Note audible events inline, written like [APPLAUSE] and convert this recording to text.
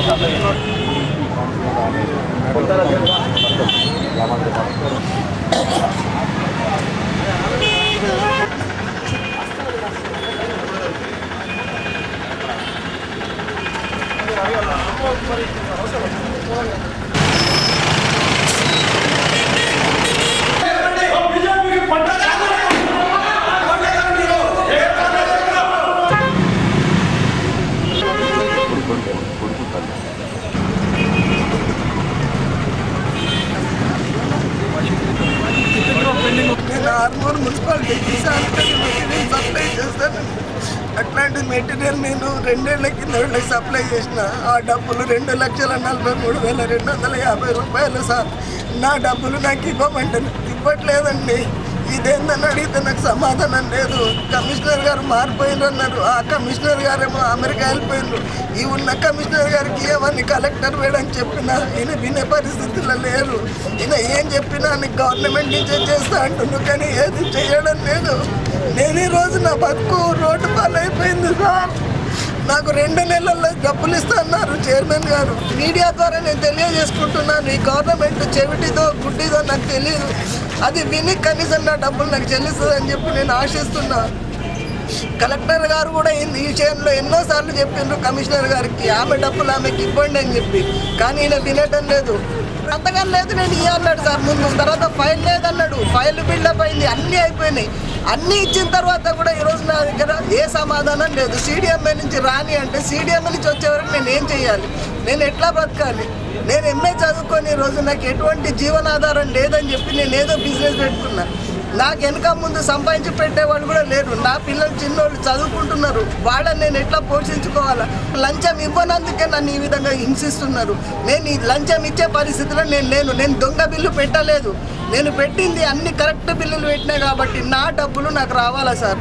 నేను [LAUGHS] ఆర్మూర్ మున్సిపాలిటీకి sanitary material supply చేస్తాను అట్లాంటి మెటీరియల్ నేను రెండేళ్ళ కింద వీళ్ళకి సప్లై చేసిన ఆ డబ్బులు రెండు లక్షల నలభై మూడు వేల రెండు వందల యాభై రూపాయలు సార్ నా డబ్బులు నాకు ఇవ్వమంటే ఇవ్వట్లేదండి ఇదేందని అడిగితే నాకు సమాధానం లేదు. కమిషనర్ గారు మారిపోయిండ్రు అన్నారు ఆ కమిషనర్ గారేమో అమెరికా వెళ్ళిపోయిండ్రు ఈ ఉన్న కమిషనర్ గారికి ఏమని కలెక్టర్ వేయడానికి చెప్పినా ఈయన వినే పరిస్థితుల్లో లేరు. ఈయన ఏం చెప్పినా నీకు గవర్నమెంట్ నుంచే చేస్తా అంటున్నాను కానీ ఏది చేయడం లేదు. నేను ఈ రోజు నా బతుకు రోడ్డు పాలైపోయింది సార్. నాకు రెండు నెలల్లో డబ్బులు ఇస్తున్నారు చైర్మన్ గారు. మీడియా ద్వారా నేను తెలియజేసుకుంటున్నాను. ఈ గవర్నమెంట్ చెవిటిదో గుడ్డిదో నాకు తెలియదు అది విని కనీసం నా డబ్బులు నాకు చెల్లిస్తుందని చెప్పి నేను ఆశిస్తున్నా. కలెక్టర్ గారు కూడా ఈ విషయంలో ఎన్నోసార్లు చెప్పిండ్రు కమిషనర్ గారికి ఆమె డబ్బులు ఆమెకి ఇవ్వండి అని చెప్పి. కానీ ఈయన వినటం లేదు. అంతగా లేదు నేను ఇవ్వన్నాడు సార్ ముందు తర్వాత ఫైల్ లేదన్నాడు. ఫైల్ బిల్డప్ అయింది అన్నీ అయిపోయినాయి. అన్నీ ఇచ్చిన తర్వాత కూడా ఈరోజు నా దగ్గర ఏ సమాధానం లేదు. సీడీఎంఏ నుంచి రాని అంటే సీడీఎంఏ నుంచి వచ్చే వరకు నేను ఏం చేయాలి నేను ఎట్లా బతకాలి నేను ఎంఏ చదువుకొని ఈ నాకు ఎటువంటి జీవనాధారం లేదని చెప్పి నేను ఏదో బిజినెస్ పెట్టుకున్నా. నాకు వెనక ముందు సంపాదించి పెట్టేవాళ్ళు కూడా లేరు. నా పిల్లలు చిన్నోళ్ళు చదువుకుంటున్నారు. వాళ్ళని నేను ఎట్లా పోషించుకోవాలా? లంచం ఇవ్వనందుకే నన్ను ఈ విధంగా హింసిస్తున్నారు. నేను ఈ లంచం ఇచ్చే పరిస్థితిలో నేను లేను. నేను దొంగ బిల్లు పెట్టలేదు. నేను పెట్టింది అన్ని కరెక్ట్ బిల్లులు పెట్టినా కాబట్టి నా డబ్బులు నాకు రావాలా సార్?